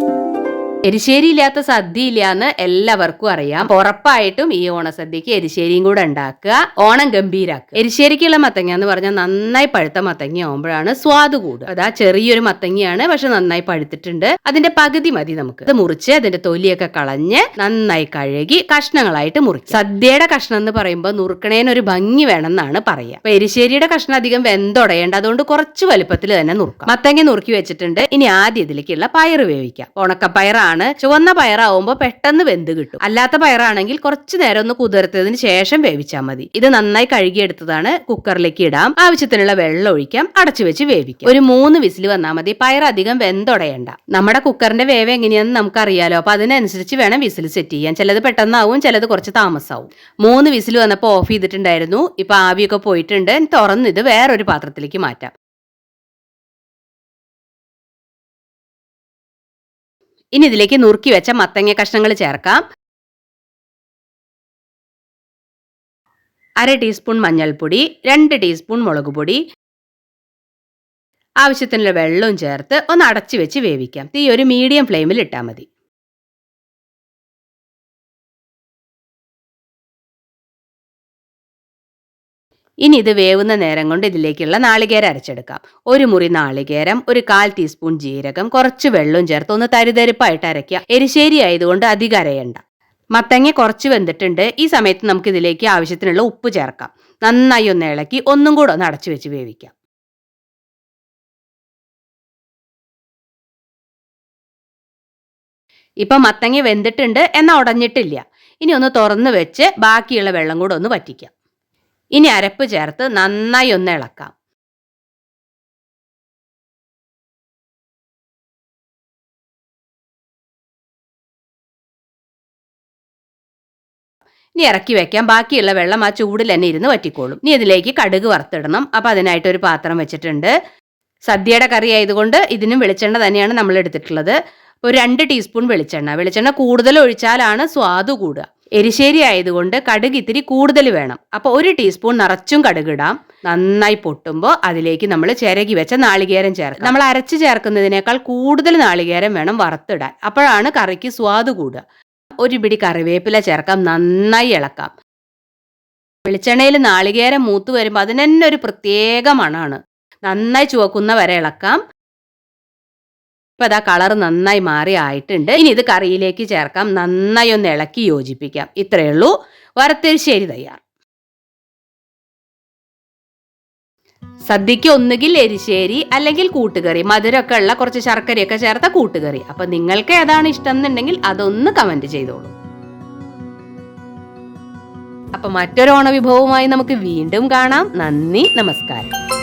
എരിശ്ശേരി ഇല്ലാത്ത സദ്യ ഇല്ലാന്ന് എല്ലാവർക്കും അറിയാം. ഉറപ്പായിട്ടും ഈ ഓണസദ്യക്ക് എരിശ്ശേരിയും കൂടെ ഉണ്ടാക്കുക. ഓണം ഗംഭീരാക്കുക. എരിശ്ശേരിക്കുള്ള മത്തങ്ങ എന്ന് പറഞ്ഞാൽ നന്നായി പഴുത്ത മത്തങ്ങ ആവുമ്പോഴാണ് സ്വാദ് കൂടുക. അതാ ചെറിയൊരു മത്തങ്ങയാണ് പക്ഷെ നന്നായി പഴുത്തിട്ടുണ്ട്. അതിന്റെ പകുതി മതി നമുക്ക്. അത് മുറിച്ച് അതിന്റെ തൊലിയൊക്കെ കളഞ്ഞ് നന്നായി കഴുകി കഷ്ണങ്ങളായിട്ട് മുറിക്കും സദ്യയുടെ കഷ്ണം എന്ന് പറയുമ്പോൾ നുറുക്കണേന് ഒരു ഭംഗി വേണമെന്നാണ് പറയുക. അപ്പൊ എരിശ്ശേരിയുടെ കഷ്ണം അധികം വെന്തൊടയേണ്ട. അതുകൊണ്ട് കുറച്ച് വലുപ്പത്തിൽ തന്നെ നുറുക്കാം. മത്തങ്ങ നുറുക്കി വെച്ചിട്ടുണ്ട്. ഇനി ആദ്യം ഇതിലേക്കുള്ള പയർ വേവിക്കാം. ഉണക്കപ്പയറാണ് ചുവന്ന പയറാവുമ്പോൾ പെട്ടെന്ന് വെന്ത് കിട്ടും. അല്ലാത്ത പയറാണെങ്കിൽ കുറച്ച് നേരം ഒന്ന് കുതിർത്തതിന് ശേഷം വേവിച്ചാൽ മതി. ഇത് നന്നായി കഴുകിയെടുത്തതാണ്. കുക്കറിലേക്ക് ഇടാം. ആവശ്യത്തിനുള്ള വെള്ളം ഒഴിക്കാം. അടച്ചു വെച്ച് വേവിക്കാം. ഒരു മൂന്ന് വിസിൽ വന്നാൽ മതി. പയർ അധികം വെന്തൊടയണ്ട. നമ്മുടെ കുക്കറിന്റെ വേവ് എങ്ങനെയാണെന്ന് നമുക്കറിയാലോ. അപ്പൊ അതിനനുസരിച്ച് വേണം വിസിൽ സെറ്റ് ചെയ്യാൻ. ചിലത് പെട്ടെന്നാവും ചിലത് കുറച്ച് താമസാവും. മൂന്ന് വിസിൽ വന്നപ്പോൾ ഓഫ് ചെയ്തിട്ടുണ്ടായിരുന്നു. ഇപ്പൊ ആവിയൊക്കെ പോയിട്ടുണ്ട്. തുറന്ന് ഇത് വേറൊരു പാത്രത്തിലേക്ക് മാറ്റാം. ഇനി ഇതിലേക്ക് നുറുക്കി വെച്ച മത്തങ്ങ കഷ്ണങ്ങൾ ചേർക്കാം. അര ടീസ്പൂൺ മഞ്ഞൾപ്പൊടി രണ്ട് ടീസ്പൂൺ മുളക് പൊടി ആവശ്യത്തിനുള്ള വെള്ളവും ചേർത്ത് ഒന്ന് അടച്ചു വെച്ച് വേവിക്കാം. തീ ഒരു മീഡിയം ഫ്ലെയിമിൽ ഇട്ടാൽ മതി. ഇനി ഇത് വേവുന്ന നേരം കൊണ്ട് ഇതിലേക്കുള്ള നാളികേരം അരച്ചെടുക്കാം. ഒരു മുറി നാളികേരം ഒരു കാൽ ടീസ്പൂൺ ജീരകം കുറച്ച് വെള്ളവും ചേർത്ത് ഒന്ന് തരിതരിപ്പായിട്ട് അരയ്ക്കുക. എരിശ്ശേരി ആയതുകൊണ്ട് അധികം അരയണ്ട. മത്തങ്ങ കുറച്ച് വെന്തിട്ടുണ്ട്. ഈ സമയത്ത് നമുക്ക് ഇതിലേക്ക് ആവശ്യത്തിനുള്ള ഉപ്പ് ചേർക്കാം. നന്നായി ഒന്ന് ഇളക്കി ഒന്നും കൂടെ ഒന്ന് അടച്ചു വെച്ച് വേവിക്കാം. ഇപ്പൊ മത്തങ്ങ വെന്തിട്ടുണ്ട്. എന്നാൽ ഉടഞ്ഞിട്ടില്ല. ഇനി ഒന്ന് തുറന്ന് വെച്ച് ബാക്കിയുള്ള വെള്ളം കൂടെ ഒന്ന് വറ്റിക്കാം. ഇനി അരപ്പ് ചേർത്ത് നന്നായി ഒന്ന് ഇളക്കാം. ഇനി ഇറക്കി വെക്കാം. ബാക്കിയുള്ള വെള്ളം ആ ചൂടിൽ തന്നെ ഇരുന്ന് വറ്റിക്കോളും. ഇനി ഇതിലേക്ക് കടുക് വറുത്തിടണം. അപ്പോൾ അതിനായിട്ട് ഒരു പാത്രം വെച്ചിട്ടുണ്ട്. സദ്യയുടെ കറി ആയതുകൊണ്ട് ഇതിനും വെളിച്ചെണ്ണ തന്നെയാണ് നമ്മൾ എടുത്തിട്ടുള്ളത്. ഒരു രണ്ട് ടീസ്പൂൺ വെളിച്ചെണ്ണ. വെളിച്ചെണ്ണ കൂടുതൽ ഒഴിച്ചാലാണ് സ്വാദ് കൂടുക. എരിശ്ശേരി ആയതുകൊണ്ട് കടുക് ഇത്തിരി കൂടുതൽ വേണം. അപ്പോൾ ഒരു ടീസ്പൂൺ നിറച്ചും കടുകിടാം നന്നായി പൊട്ടുമ്പോൾ അതിലേക്ക് നമ്മൾ ചിരകി വെച്ച നാളികേരം ചേർക്കാം. നമ്മൾ അരച്ച് ചേർക്കുന്നതിനേക്കാൾ കൂടുതൽ നാളികേരം വേണം വറുത്തിടാൻ. അപ്പോഴാണ് കറിക്ക് സ്വാദ് കൂടുക. ഒരു പിടി കറിവേപ്പില ചേർക്കാം. നന്നായി ഇളക്കാം. വെളിച്ചെണ്ണയിൽ നാളികേരം മൂത്ത് വരുമ്പോൾ അതിന് ഒരു പ്രത്യേക മണമാണ്. നന്നായി ചുവക്കുന്ന വരെ ഇളക്കാം. ഇപ്പം അതാ കളർ നന്നായി മാറി ആയിട്ടുണ്ട്. ഇനി ഇത് കറിയിലേക്ക് ചേർക്കാം. നന്നായി ഒന്ന് ഇളക്കി യോജിപ്പിക്കാം. ഇത്രയേ ഉള്ളൂ. വറുത്തരിശ്ശേരി തയ്യാർ. സദ്യക്ക് ഒന്നുകിൽ എരിശ്ശേരി അല്ലെങ്കിൽ കൂട്ടുകറി. മധുരമൊക്കെ ഉള്ള കുറച്ച് ശർക്കരയൊക്കെ ചേർത്ത കൂട്ടുകറി. അപ്പൊ നിങ്ങൾക്ക് ഏതാണ് ഇഷ്ടം എന്നുണ്ടെങ്കിൽ അതൊന്ന് കമന്റ് ചെയ്തോളൂ. അപ്പൊ മറ്റൊരു ഓണവിഭവവുമായി നമുക്ക് വീണ്ടും കാണാം. നന്ദി നമസ്കാരം.